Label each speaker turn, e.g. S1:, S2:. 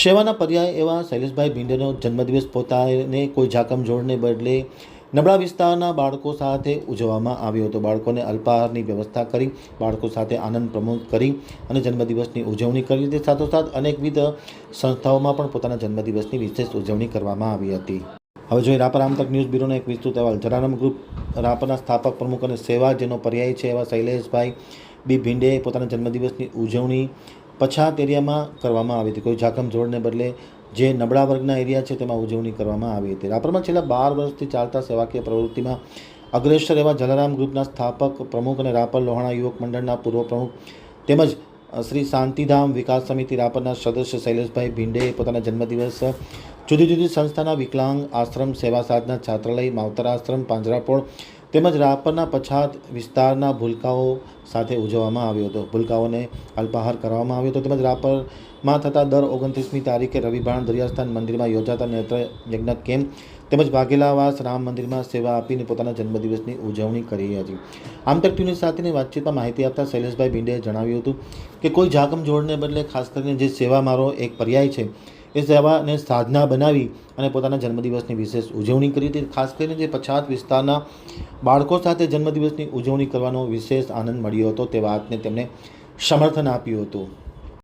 S1: સેવાના પર્યાય એવા શૈલેષભાઈ ભીંડેનો જન્મદિવસ પોતાને કોઈ જાકમ જોડને બદલે નબળા વિસ્તારના બાળકો સાથે ઉજવવામાં આવ્યો હતો. બાળકોને અલ્પાહારની વ્યવસ્થા કરી, બાળકો સાથે આનંદ પ્રમોદ કરી અને જન્મદિવસની ઉજવણી કરી તે સાથોસાથ અનેકવિધ સંસ્થાઓમાં પણ પોતાના જન્મદિવસની વિશેષ ઉજવણી કરવામાં આવી હતી. હવે જોઈએ રાપર આમતક ન્યૂઝ બ્યુરોનો એક વિસ્તૃત અહેવાલ. જલારામ ગ્રુપ રાપરના સ્થાપક, પ્રમુખ અને સેવા જેનો પર્યાય છે એવા શૈલેષભાઈ બી ભીંડેએ પોતાના જન્મદિવસની ઉજવણી પછાત એરિયામાં કરવામાં આવી હતી. કોઈ ઝાકમ જોડને બદલે જે નબળા વર્ગના એરિયા છે તેમાં ઉજવણી કરવામાં આવી હતી. રાપરમાં છેલ્લા બાર વર્ષથી ચાલતા સેવાકીય પ્રવૃત્તિમાં અગ્રેસર એવા જલારામ ગ્રુપના સ્થાપક, પ્રમુખ અને રાપર લોહાણા યુવક મંડળના પૂર્વ પ્રમુખ તેમજ શ્રી શાંતિધામ વિકાસ સમિતિ રાપરના સદસ્ય શૈલેષભાઈ ભીંડેએ પોતાના જન્મદિવસ, જુદી જુદી સંસ્થાના વિકલાંગ આશ્રમ સેવા સાધના છાત્રાલય, માવતર આશ્રમ, પાંજરાપોળ તેમજ રાપરના પછાત વિસ્તારના ભૂલકાઓ સાથે ઉજવવામાં આવ્યો હતો. ભૂલકાઓને અલ્પાહાર કરવામાં આવ્યો હતો. તેમજ રાપરમાં થતા દર ઓગણત્રીસમી તારીખે રવિભાણ દરિયાસ્થાન મંદિરમાં યોજાતા નેત્ર યજ્ઞ કેમ્પ તેમજ વાઘેલાવાસ રામ મંદિરમાં સેવા આપીને પોતાના જન્મદિવસની ઉજવણી કરી હતી. આમતક ટીવી સાથેની વાતચીતમાં માહિતી આપતા શૈલેષભાઈ ભીંડેએ જણાવ્યું હતું કે, કોઈ જાગમજોડને બદલે ખાસ કરીને જે સેવા મારો એક પર્યાય છે એ સેવાને સાધના બનાવી અને પોતાના જન્મદિવસની વિશેષ ઉજવણી કરી હતી. ખાસ કરીને જે પછાત વિસ્તારના બાળકો સાથે જન્મદિવસની ઉજવણી કરવાનો વિશેષ આનંદ મળ્યો હતો તે વાતને તેમણે સમર્થન આપ્યું હતું.